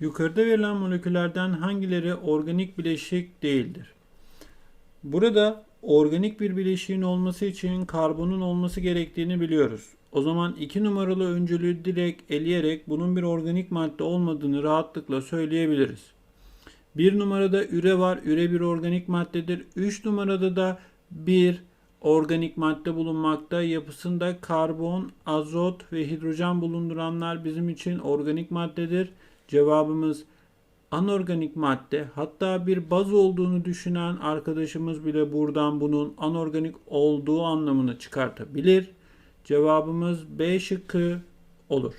Yukarıda verilen moleküllerden hangileri organik bileşik değildir? Burada organik bir bileşiğin olması için karbonun olması gerektiğini biliyoruz. O zaman 2 numaralı öncülü direkt eleyerek bunun bir organik madde olmadığını rahatlıkla söyleyebiliriz. 1 numarada üre var. Üre bir organik maddedir. 3 numarada da bir organik madde bulunmakta. Yapısında karbon, azot ve hidrojen bulunduranlar bizim için organik maddedir. Cevabımız anorganik madde. Hatta bir baz olduğunu düşünen arkadaşımız bile buradan bunun anorganik olduğu anlamını çıkartabilir. Cevabımız B şıkkı olur.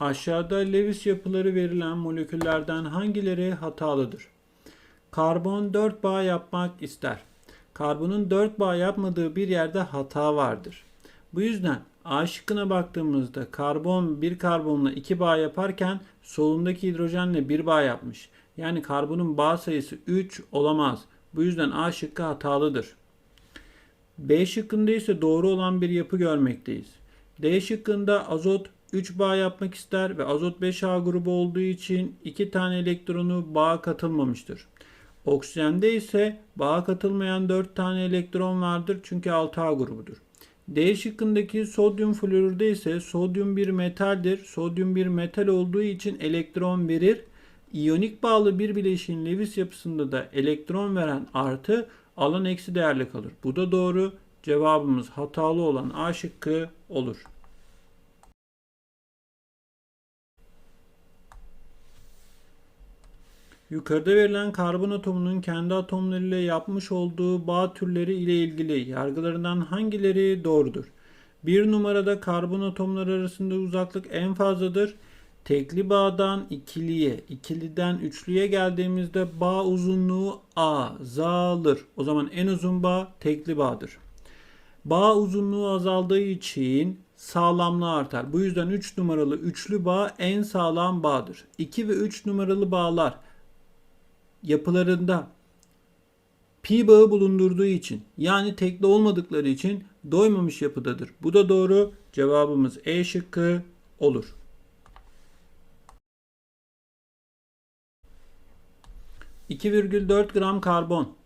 Aşağıda Lewis yapıları verilen moleküllerden hangileri hatalıdır? Karbon 4 bağ yapmak ister. Karbonun 4 bağ yapmadığı bir yerde hata vardır. Bu yüzden A şıkkına baktığımızda karbon bir karbonla 2 bağ yaparken solundaki hidrojenle 1 bağ yapmış. Yani karbonun bağ sayısı 3 olamaz. Bu yüzden A şıkkı hatalıdır. B şıkkında ise doğru olan bir yapı görmekteyiz. D şıkkında azot 3 bağ yapmak ister ve azot 5A grubu olduğu için 2 tane elektronu bağa katılmamıştır. Oksijende ise bağa katılmayan 4 tane elektron vardır çünkü 6A grubudur. D şıkkındaki sodyum florürde ise sodyum bir metaldir. Sodyum bir metal olduğu için elektron verir. İyonik bağlı bir bileşiğin Lewis yapısında da elektron veren artı alan eksi değerli kalır. Bu da doğru. Cevabımız hatalı olan A şıkkı olur. Yukarıda verilen karbon atomunun kendi atomlarıyla yapmış olduğu bağ türleri ile ilgili yargılarından hangileri doğrudur? Bir numarada karbon atomları arasında uzaklık en fazladır. Tekli bağdan ikiliye, ikiliden üçlüye geldiğimizde bağ uzunluğu azalır. O zaman en uzun bağ tekli bağdır. Bağ uzunluğu azaldığı için sağlamlığı artar. Bu yüzden 3 numaralı üçlü bağ en sağlam bağdır. 2 ve 3 numaralı bağlar yapılarında pi bağı bulundurduğu için yani tekli olmadıkları için doymamış yapıdadır. Bu da doğru. Cevabımız E şıkkı olur. ...2,4 gram karbon...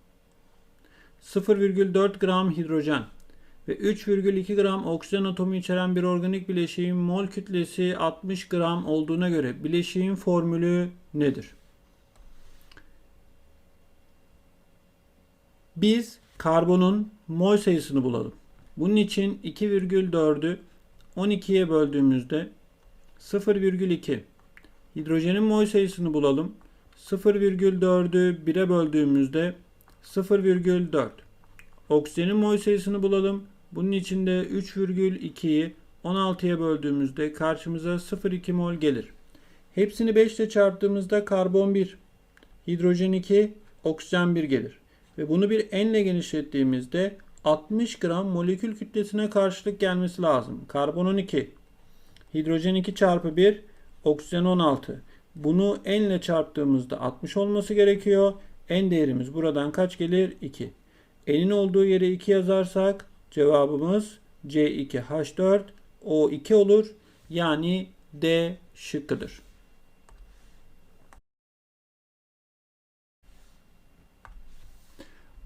...0,4 gram hidrojen... ...ve 3,2 gram oksijen atomu içeren bir organik bileşiğin mol kütlesi 60 gram olduğuna göre... ...bileşiğin formülü nedir? Biz karbonun mol sayısını bulalım. Bunun için 2,4'ü 12'ye böldüğümüzde 0,2. Hidrojenin mol sayısını bulalım. 0,4'ü 1'e böldüğümüzde 0,4. Oksijenin mol sayısını bulalım. Bunun için de 3,2'yi 16'ya böldüğümüzde karşımıza 0,2 mol gelir. Hepsini 5 ile çarptığımızda karbon 1, hidrojen 2, oksijen 1 gelir. Ve bunu bir n ile genişlettiğimizde 60 gram molekül kütlesine karşılık gelmesi lazım. Karbon 12, hidrojen 2 çarpı 1, oksijen 16. Bunu n ile çarptığımızda 60 olması gerekiyor. N değerimiz buradan kaç gelir? 2. N'in olduğu yere 2 yazarsak cevabımız C2H4O2 olur. Yani D şıkkıdır.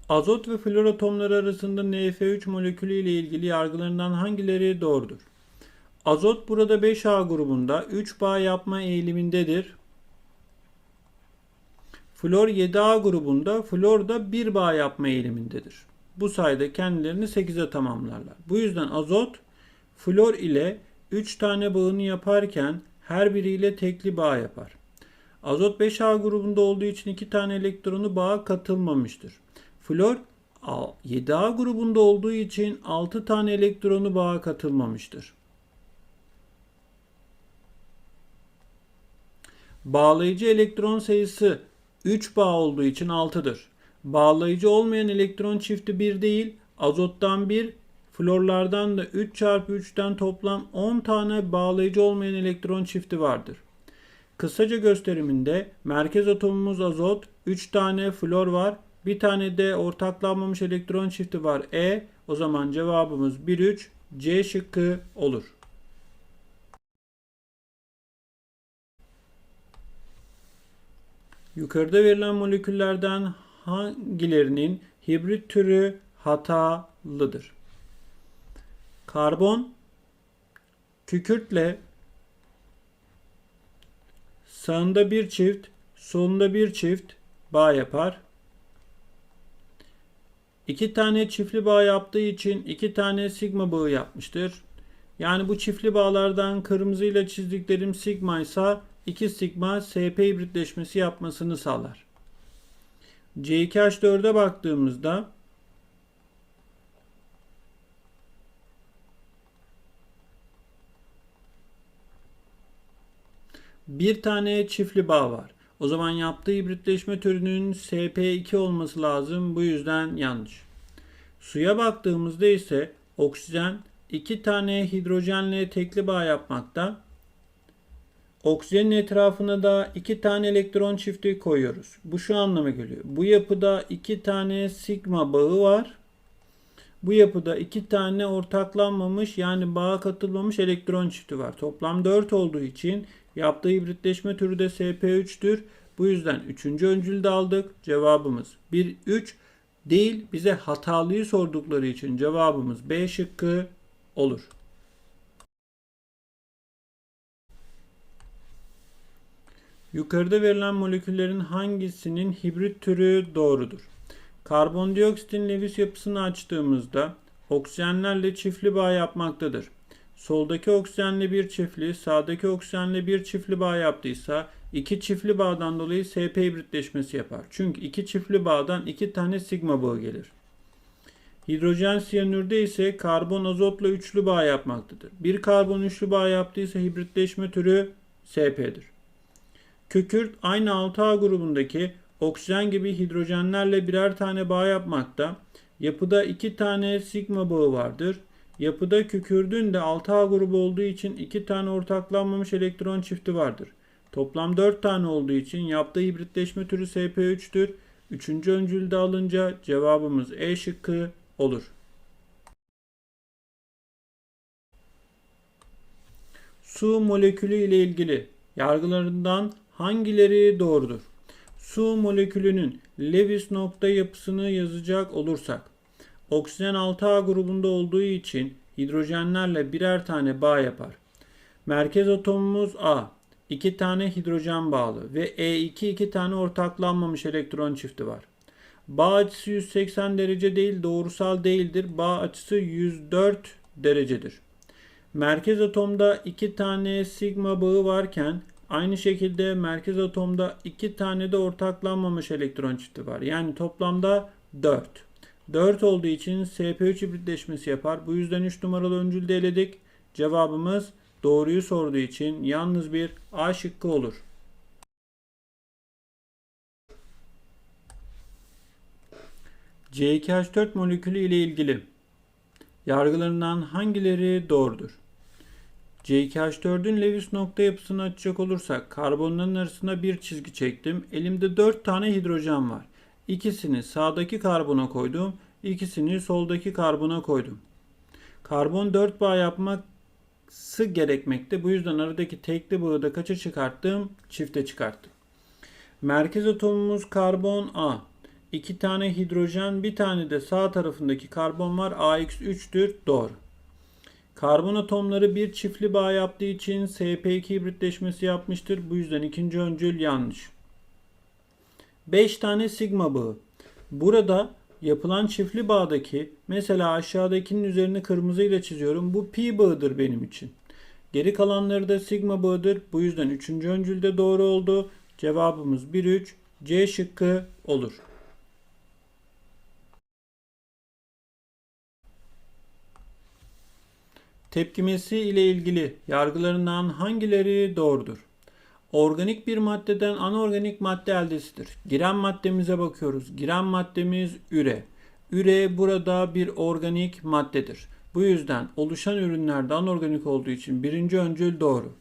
Azot ve flor atomları arasında NF3 molekülü ile ilgili yargılarından hangileri doğrudur? Azot burada 5A grubunda 3 bağ yapma eğilimindedir. Flor 7A grubunda flor da 1 bağ yapma eğilimindedir. Bu sayede kendilerini 8'e tamamlarlar. Bu yüzden azot flor ile 3 tane bağını yaparken her biriyle tekli bağ yapar. Azot 5A grubunda olduğu için 2 tane elektronu bağa katılmamıştır. Flor 7A grubunda olduğu için 6 tane elektronu bağa katılmamıştır. Bağlayıcı elektron sayısı 3 bağ olduğu için 6'dır. Bağlayıcı olmayan elektron çifti 1 değil, azottan 1, florlardan da 3 çarpı 3'ten toplam 10 tane bağlayıcı olmayan elektron çifti vardır. Kısaca gösteriminde merkez atomumuz azot, 3 tane flor var, bir tane de ortaklanmamış elektron çifti var. E o zaman cevabımız 1-3 C şıkkı olur. Yukarıda verilen moleküllerden hangilerinin hibrit türü hatalıdır? Karbon, kükürtle sağında bir çift, solunda bir çift bağ yapar. İki tane çiftli bağ yaptığı için iki tane sigma bağı yapmıştır. Yani bu çiftli bağlardan kırmızıyla çizdiklerim sigma ise 2 sigma SP hibritleşmesi yapmasını sağlar. C2H4'e baktığımızda bir tane çiftli bağ var. O zaman yaptığı hibritleşme türünün SP2 olması lazım. Bu yüzden yanlış. Suya baktığımızda ise oksijen iki tane hidrojenle tekli bağ yapmakta. Oksijenin etrafına da iki tane elektron çifti koyuyoruz. Bu şu anlama geliyor. Bu yapıda iki tane sigma bağı var. Bu yapıda iki tane ortaklanmamış yani bağa katılmamış elektron çifti var. Toplam 4 olduğu için yaptığı hibritleşme türü de SP3'tür. Bu yüzden 3. öncülde aldık. Cevabımız 1, 3 değil bize hatalıyı sordukları için cevabımız B şıkkı olur. Yukarıda verilen moleküllerin hangisinin hibrit türü doğrudur? Karbondioksitin Lewis yapısını açtığımızda oksijenlerle çiftli bağ yapmaktadır. Soldaki oksijenle bir çiftli, sağdaki oksijenle bir çiftli bağ yaptıysa iki çiftli bağdan dolayı SP hibritleşmesi yapar. Çünkü iki çiftli bağdan iki tane sigma bağı gelir. Hidrojen siyanürde ise karbon azotla üçlü bağ yapmaktadır. Bir karbon üçlü bağ yaptıysa hibritleşme türü SP'dir. Kükürt aynı 6A grubundaki oksijen gibi hidrojenlerle birer tane bağ yapmakta. Yapıda iki tane sigma bağı vardır. Yapıda kükürdün de 6A grubu olduğu için iki tane ortaklanmamış elektron çifti vardır. Toplam 4 tane olduğu için yaptığı hibritleşme türü SP3'tür. Üçüncü öncülde alınca cevabımız E şıkkı olur. Su molekülü ile ilgili yargılarından hangileri doğrudur? Su molekülünün Lewis nokta yapısını yazacak olursak oksijen 6A grubunda olduğu için hidrojenlerle birer tane bağ yapar. Merkez atomumuz A. 2 tane hidrojen bağlı ve E2 2 tane ortaklanmamış elektron çifti var. Bağ açısı 180 derece değil doğrusal değildir. Bağ açısı 104 derecedir. Merkez atomda 2 tane sigma bağı varken aynı şekilde merkez atomda 2 tane de ortaklanmamış elektron çifti var. Yani toplamda 4. 4 olduğu için SP3 hibritleşmesi yapar. Bu yüzden 3 numaralı öncülde eledik. Cevabımız doğruyu sorduğu için yalnız bir A şıkkı olur. C2H4 molekülü ile ilgili yargılarından hangileri doğrudur? C2H4'ün Lewis nokta yapısını açacak olursak karbonların arasında bir çizgi çektim. Elimde 4 tane hidrojen var. İkisini sağdaki karbona koydum. ikisini soldaki karbona koydum. Karbon 4 bağ yapması gerekmekte. Bu yüzden aradaki tekli bağı da kaça çıkarttım? Çifte çıkarttım. Merkez atomumuz karbon A. 2 tane hidrojen, bir tane de sağ tarafındaki karbon var. AX3'tür. Doğru. Karbon atomları bir çiftli bağ yaptığı için SP2 hibritleşmesi yapmıştır. Bu yüzden ikinci öncül yanlış. 5 tane sigma bağı. Burada yapılan çiftli bağdaki mesela aşağıdakinin üzerine kırmızı ile çiziyorum. Bu pi bağıdır benim için. Geri kalanları da sigma bağıdır. Bu yüzden üçüncü öncülde doğru oldu. Cevabımız 1-3 C şıkkı olur. Tepkimesi ile ilgili yargılarından hangileri doğrudur? Organik bir maddeden anorganik madde eldesidir. Giren maddemize bakıyoruz. Giren maddemiz üre. Üre burada bir organik maddedir. Bu yüzden oluşan ürünlerde anorganik olduğu için birinci öncül doğru.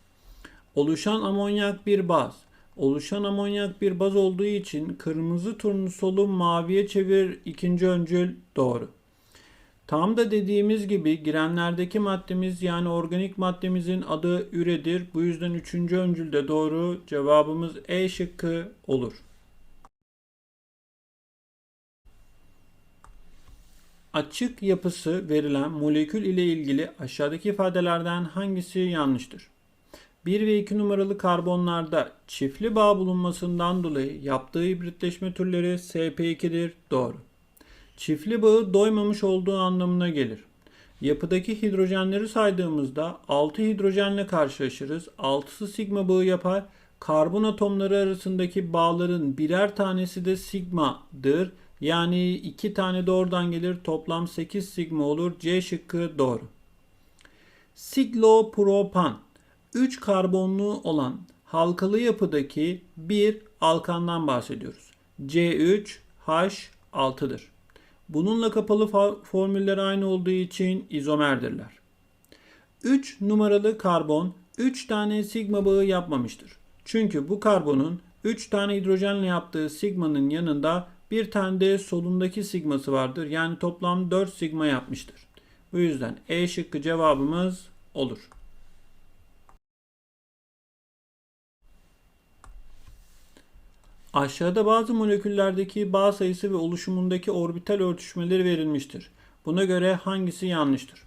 Oluşan amonyak bir baz. Oluşan amonyak bir baz olduğu için kırmızı turnusolu maviye çevir ikinci öncül doğru. Tam da dediğimiz gibi girenlerdeki maddemiz yani organik maddemizin adı üredir. Bu yüzden üçüncü öncülde doğru cevabımız E şıkkı olur. Açık yapısı verilen molekül ile ilgili aşağıdaki ifadelerden hangisi yanlıştır? 1 ve 2 numaralı karbonlarda çiftli bağ bulunmasından dolayı yaptığı hibritleşme türleri SP2'dir. Doğru. Çiftli bağı doymamış olduğu anlamına gelir. Yapıdaki hidrojenleri saydığımızda 6 hidrojenle karşılaşırız. 6'sı sigma bağı yapar. Karbon atomları arasındaki bağların birer tanesi de sigmadır. Yani 2 tane de oradan gelir. Toplam 8 sigma olur. C şıkkı doğru. Siklopropan 3 karbonlu olan halkalı yapıdaki bir alkandan bahsediyoruz. C3H6'dır. Bununla kapalı formüller aynı olduğu için izomerdirler. 3 numaralı karbon 3 tane sigma bağı yapmamıştır. Çünkü bu karbonun 3 tane hidrojenle yaptığı sigmanın yanında bir tane de solundaki sigması vardır. Yani toplam 4 sigma yapmıştır. Bu yüzden E şıkkı cevabımız olur. Aşağıda bazı moleküllerdeki bağ sayısı ve oluşumundaki orbital örtüşmeleri verilmiştir. Buna göre hangisi yanlıştır?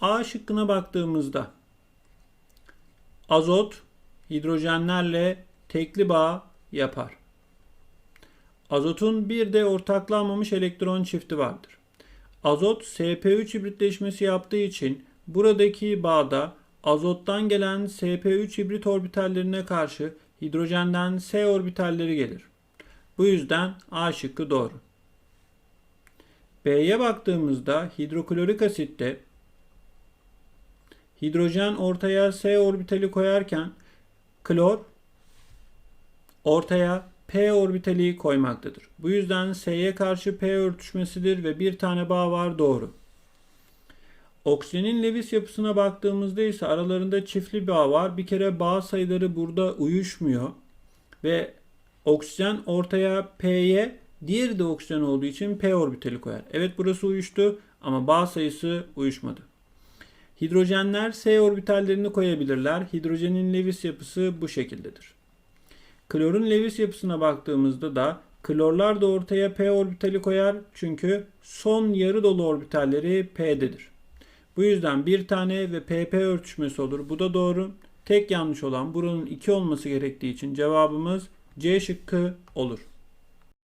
A şıkkına baktığımızda azot hidrojenlerle tekli bağ yapar. Azotun bir de ortaklanmamış elektron çifti vardır. Azot sp3 hibritleşmesi yaptığı için buradaki bağda azottan gelen sp3 hibrit orbitallerine karşı hidrojenden s orbitalleri gelir. Bu yüzden A şıkkı doğru. B'ye baktığımızda hidroklorik asitte hidrojen ortaya s orbitali koyarken klor ortaya p orbitali koymaktadır. Bu yüzden s'ye karşı p örtüşmesidir ve bir tane bağ var doğru. Oksijenin Lewis yapısına baktığımızda ise aralarında çiftli bağ var. Bir kere bağ sayıları burada uyuşmuyor. Ve oksijen ortaya P'ye diğeri de oksijen olduğu için P orbitali koyar. Evet burası uyuştu ama bağ sayısı uyuşmadı. Hidrojenler S orbitallerini koyabilirler. Hidrojenin Lewis yapısı bu şekildedir. Klorun Lewis yapısına baktığımızda da klorlar da ortaya P orbitali koyar. Çünkü son yarı dolu orbitalleri P'dedir. Bu yüzden bir tane ve PP örtüşmesi olur. Bu da doğru. Tek yanlış olan buranın 2 olması gerektiği için cevabımız C şıkkı olur.